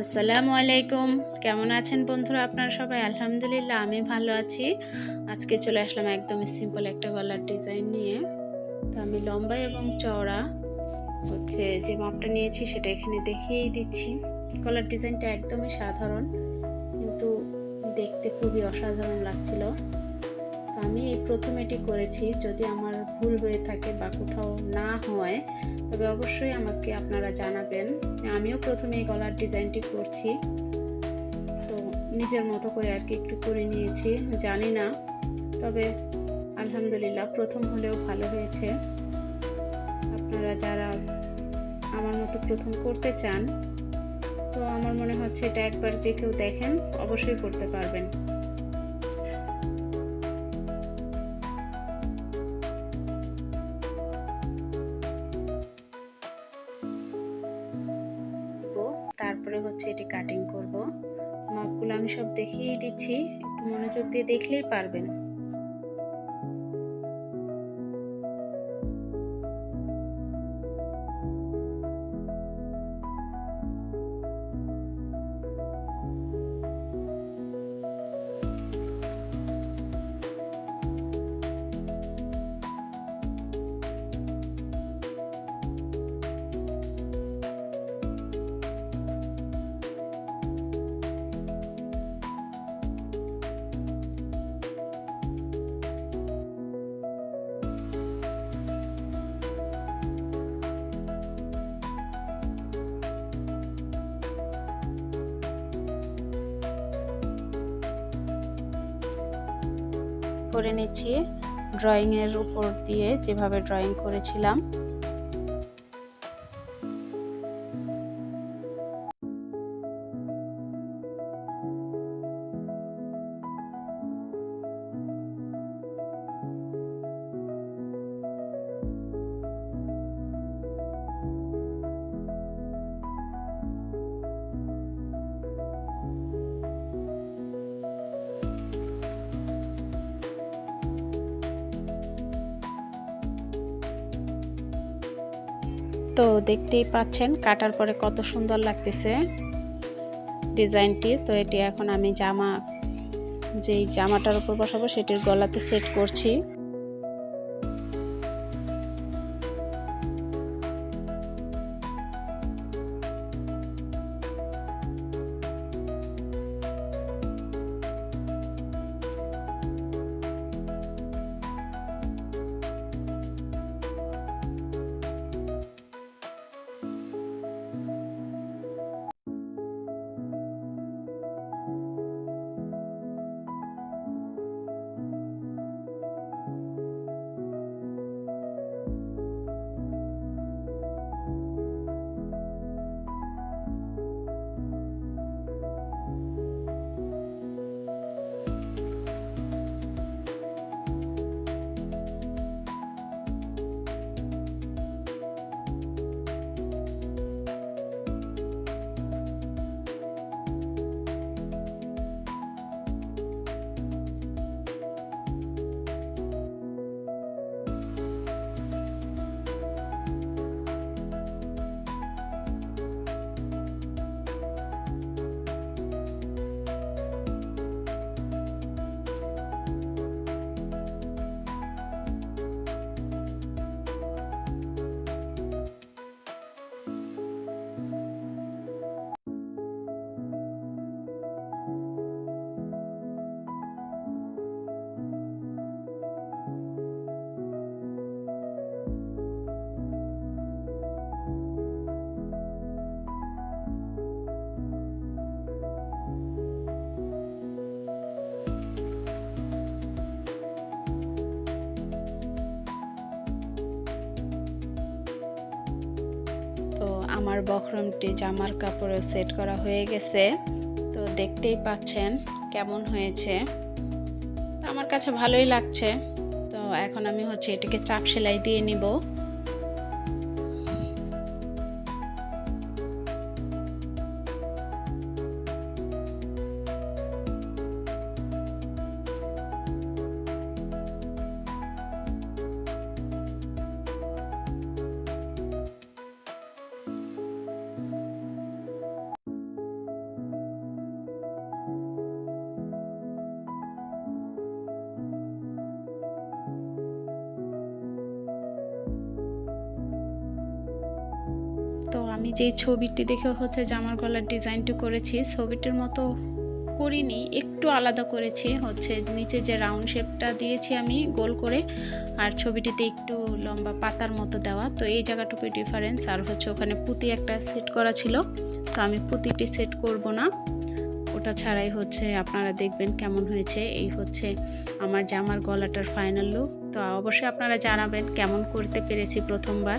আসসালামু আলাইকুম। কেমন আছেন বন্ধুরা? আপনারা সবাই? আলহামদুলিল্লাহ, আমি ভালো আছি। আজকে চলে আসলাম একদম সিম্পল একটা গলার ডিজাইন নিয়ে। তো আমি লম্বা এবং চওড়া হচ্ছে যে মাপটা নিয়েছি, সেটা এখানে দেখিয়েই দিচ্ছি। গলার ডিজাইনটা একদমই সাধারণ, কিন্তু দেখতে খুবই অসাধারণ লাগছিল। প্রথম এটি করেছি, যদি আমার ভুল হয়ে থাকে বা কোথাও না হয়, তবে অবশ্যই আমাকে আপনারা জানাবেন। আমিও প্রথমে এই গলার ডিজাইনটি করছি। তো নিজের মতো করে আর কি একটু করে নিয়েছি, জানি না। তবে আলহামদুলিল্লাহ প্রথম হলেও ভালো হয়েছে। আপনারা যারা আমার মতো প্রথম করতে চান, তো আমার মনে হচ্ছে এটা একবার যে কেউ দেখেন, অবশ্যই করতে পারবেন। তারপরে হচ্ছে এটি কাটিং করব। মাপগুলো আমি সব দেখিয়েই দিচ্ছি। একটু মনোযোগ দিয়ে দেখলেই পারবেন। করে নিচ্ছি ড্রয়িংয়ের উপর দিয়ে যেভাবে ড্রয়িং করেছিলাম। তো দেখতেই পাচ্ছেন কাটার পরে কত সুন্দর লাগতেছে ডিজাইনটি। তো এটি এখন আমি জামা, যেই জামাটার উপর বসাবো সেটির গলাতে সেট করছি। তো আমার বকরমটি জামার কাপড়ে সেট করা হয়ে গেছে। তো দেখতেই পাচ্ছেন কেমন হয়েছে। আমার কাছে ভালোই লাগছে। তো এখন আমি হচ্ছে এটাকে চাপ সেলাই দিয়ে নিব। আমি যেই ছবিটি দেখে হচ্ছে জামার গলার ডিজাইনটি করেছি, ছবিটির মতো করিনি, একটু আলাদা করেছি। হচ্ছে নিচে যে রাউন্ড শেপটা দিয়েছি আমি গোল করে, আর ছবিটিতে একটু লম্বা পাতার মতো দেওয়া। তো এই জায়গাটুকুই ডিফারেন্স আর হচ্ছে ওখানে পুঁতি একটা সেট করা ছিল। তো আমি পুঁতিটি সেট করব না। ওটা ছাড়াই হচ্ছে আপনারা দেখবেন কেমন হয়েছে। এই হচ্ছে আমার জামার গলাটার ফাইনাল লুক তো অবশ্যই আপনারা জানাবেন কেমন করতে পেরেছি প্রথমবার।